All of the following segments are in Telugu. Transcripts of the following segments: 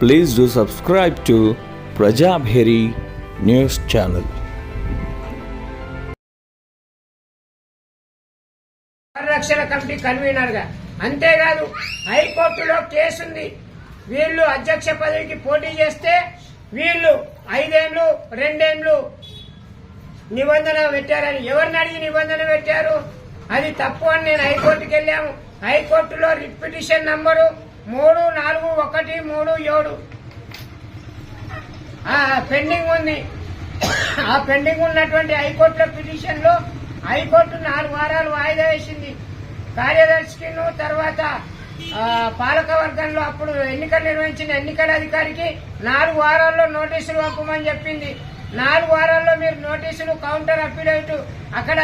Please do subscribe to Prajabheri news channel. పరిరక్షణ కమిటీ కన్వీనర్గా అంతేకాదు హైకోర్టులో కేసు ఉంది వీళ్ళు అధ్యక్ష పదవికి పోటీ చేస్తే వీళ్ళు ఐదేండ్లు రెండేండ్లు నిబంధన పెట్టారని. ఎవరిని అడిగి నిబంధన పెట్టారు? అది తప్పు అని నేను హైకోర్టుకి వెళ్ళాము. హైకోర్టులో రిపిటిషన్ నంబరు మూడు నాలుగు ఒకటి మూడు ఏడు. పెండింగ్ ఉంది. ఆ పెండింగ్ ఉన్నటువంటి హైకోర్టుల పిటిషన్లో హైకోర్టు నాలుగు వారాలు వాయిదా వేసింది. కార్యదర్శికిను తర్వాత పాలకవర్గంలో పాలక వర్గంలో అప్పుడు ఎన్నికలు నిర్వహించిన ఎన్నికల అధికారికి నాలుగు వారాల్లో నోటీసులు పంపమని చెప్పింది. నాలుగు వారాల్లో మీరు నోటీసులు కౌంటర్ అఫిడవిట్ అక్కడ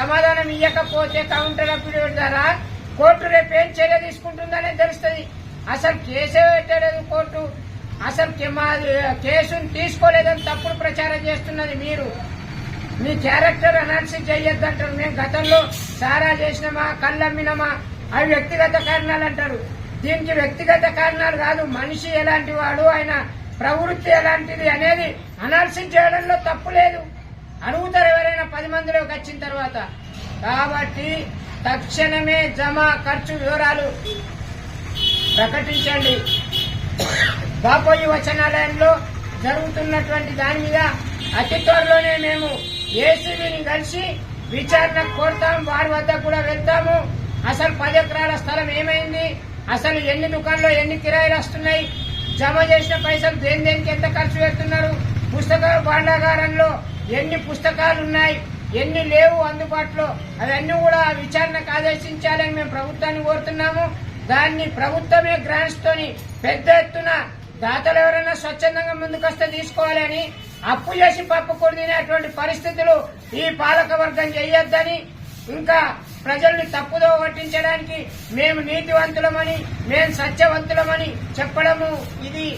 సమాధానం ఇవ్వకపోతే కౌంటర్ అఫిడవిట్ ద్వారా కోర్టు రేపు ఏం చర్య తీసుకుంటుందనే తెలుస్తుంది. అసలు కేసే పెట్టలేదు కోర్టు. అసలు మా కేసును తీసుకోలేదని తప్పుడు ప్రచారం చేస్తున్నది మీరు. మీ క్యారెక్టర్ అనాలిసిస్ చేయొద్దంటారు. మేము గతంలో సారా చేసినామా కళ్ళమ్మినామా అవి వ్యక్తిగత కారణాలు అంటారు. దీనికి వ్యక్తిగత కారణాలు కాదు మనిషి ఎలాంటి వాడు ఆయన ప్రవృత్తి ఎలాంటిది అనేది అనాలిసిస్ చేయడంలో తప్పు లేదు. అడుగుతారు ఎవరైనా పది మందిలోకి వచ్చిన తర్వాత. కాబట్టి తక్షణమే జమ ఖర్చు వివరాలు ప్రకటించండి. బాపోయి వచనాలయంలో జరుగుతున్నటువంటి దాని మీద అతి త్వరలోనే మేము ఏసీబీని కలిసి విచారణ కోరుతాం. వారి వద్ద కూడా వెళ్తాము. అసలు పది ఎకరాల స్థలం ఏమైంది? అసలు ఎన్ని దుకాణాల్లో ఎన్ని కిరాయిలు వస్తున్నాయి? జమ చేసిన పైసలు దేని దేనికి ఎంత ఖర్చు పెడుతున్నారు? పుస్తక భాండాగారంలో ఎన్ని పుస్తకాలు ఉన్నాయి? ఎన్ని లేవు అందుబాటులో? అవన్నీ కూడా విచారణకు ఆదేశించాలని మేము ప్రభుత్వాన్ని కోరుతున్నాము. దాన్ని ప్రభుత్వమే గ్రాంట్స్ తోని పెద్ద ఎత్తున దాతలు ఎవరైనా స్వచ్ఛందంగా ముందుకొస్తే తీసుకోవాలని అప్పు చేసి పప్పు కొడు పరిస్థితులు ఈ పాలక వర్గం చేయొద్దని ఇంకా ప్రజల్ని తప్పుదో పట్టించడానికి మేము నీతివంతులమని మేము సత్యవంతులమని చెప్పడము ఇది.